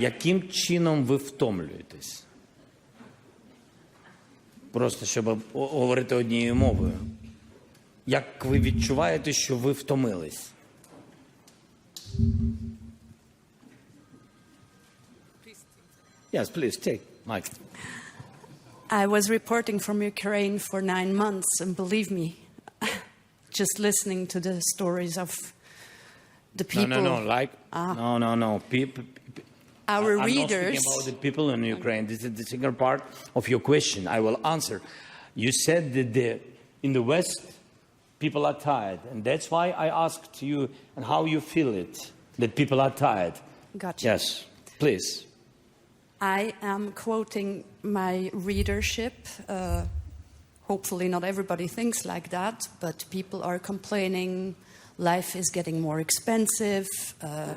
Яким чином ви втомлюєтесь? Просто щоб говорити однією мовою. Як ви відчуваєте, що ви втомились? Yes, please, take mic. I was reporting from Ukraine for nine months, and believe me, just listening to the stories of the people. No, no, no, like, Ah. no, no, no. People, our I'm readers. not speaking about the people in Ukraine. This is the second part of your question. I will answer. You said that the, in the West, people are tired, and that's why I asked you and how you feel it that people are tired. Gotcha. Yes, please. I am quoting my readership. Uh, hopefully, not everybody thinks like that, but people are complaining life is getting more expensive. Uh,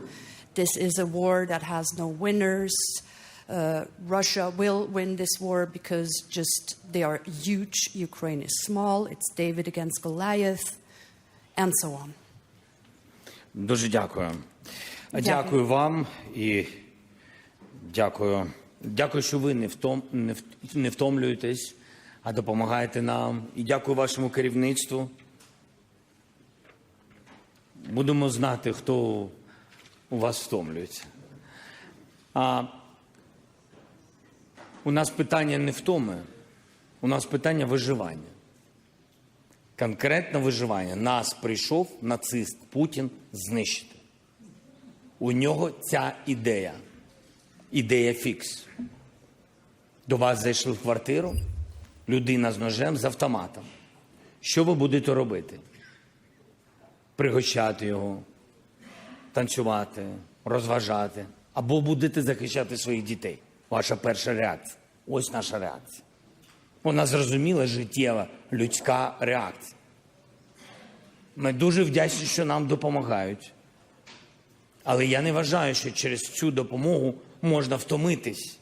this is a war that has no winners. Uh, Russia will win this war because just they are huge. Ukraine is small. It's David against Goliath, and so on. Дуже дякую. Дякую. Дякую вам і дякую. Дякую, що ви не, втом, не, в- не втомлюєтесь, а допомагаєте нам. І дякую вашому керівництву. Будемо знати, хто у вас втомлюється. А, у нас питання не втоми, у нас питання виживання. Конкретно виживання. Нас прийшов нацист Путін знищити. У нього ця ідея. Ідея фікс. До вас зайшли в квартиру, людина з ножем з автоматом. Що ви будете робити? Пригощати його, танцювати, розважати. Або будете захищати своїх дітей. Ваша перша реакція. Ось наша реакція. Вона зрозуміла життєва людська реакція. Ми дуже вдячні, що нам допомагають. Але я не вважаю, що через цю допомогу можна втомитись,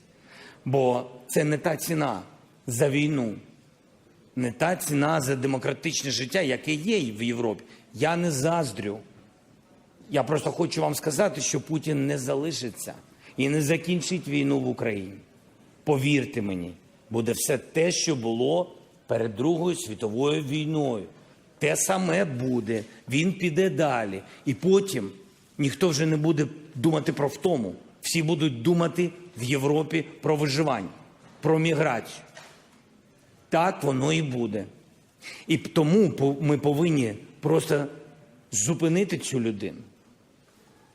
бо це не та ціна за війну, не та ціна за демократичне життя, яке є в Європі. Я не заздрю. Я просто хочу вам сказати, що Путін не залишиться і не закінчить війну в Україні. Повірте мені, буде все те, що було перед Другою світовою війною. Те саме буде. Він піде далі. І потім ніхто вже не буде думати про втому. Всі будуть думати в Європі про виживання, про міграцію. Так воно і буде. І тому ми повинні просто зупинити цю людину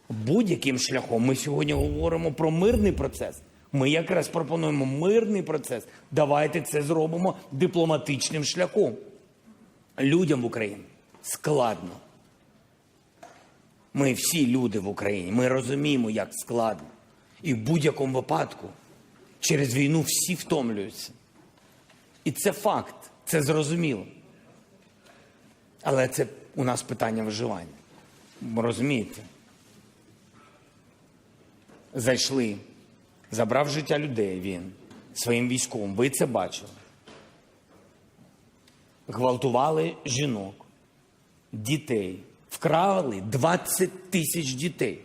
будь-яким шляхом. Ми сьогодні говоримо про мирний процес. Ми якраз пропонуємо мирний процес. Давайте це зробимо дипломатичним шляхом. Людям в Україні складно. Ми всі люди в Україні. Ми розуміємо, як складно. І в будь-якому випадку через війну всі втомлюються. І це факт, це зрозуміло. Але це у нас питання виживання. Ви розумієте? Зайшли, забрав життя людей він своїм військовим. Ви це бачили. Гвалтували жінок, дітей, вкрали 20 тисяч дітей.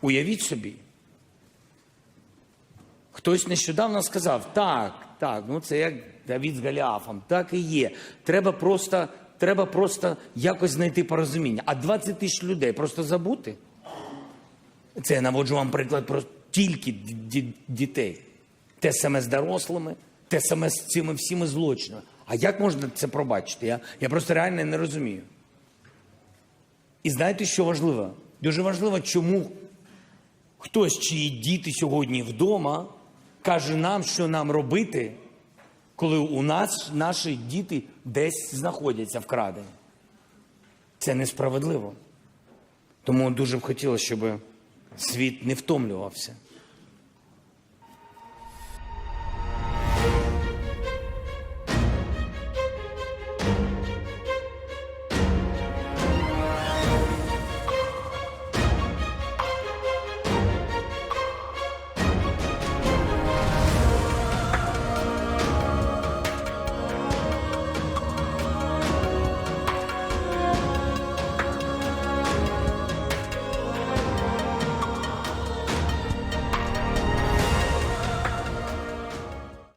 Уявіть собі. Хтось нещодавно сказав, так, так, ну це як Давід з Голіафом, так і є. Треба просто, треба просто якось знайти порозуміння. А 20 тисяч людей просто забути. Це я наводжу вам приклад про тільки ді- ді- дітей. Те саме з дорослими, те саме з цими всіми злочинами. А як можна це пробачити? Я, я просто реально не розумію. І знаєте, що важливо? Дуже важливо, чому хтось, чиї діти сьогодні вдома, каже нам, що нам робити, коли у нас наші діти десь знаходяться вкрадені. Це несправедливо. Тому дуже б хотілося, щоб світ не втомлювався.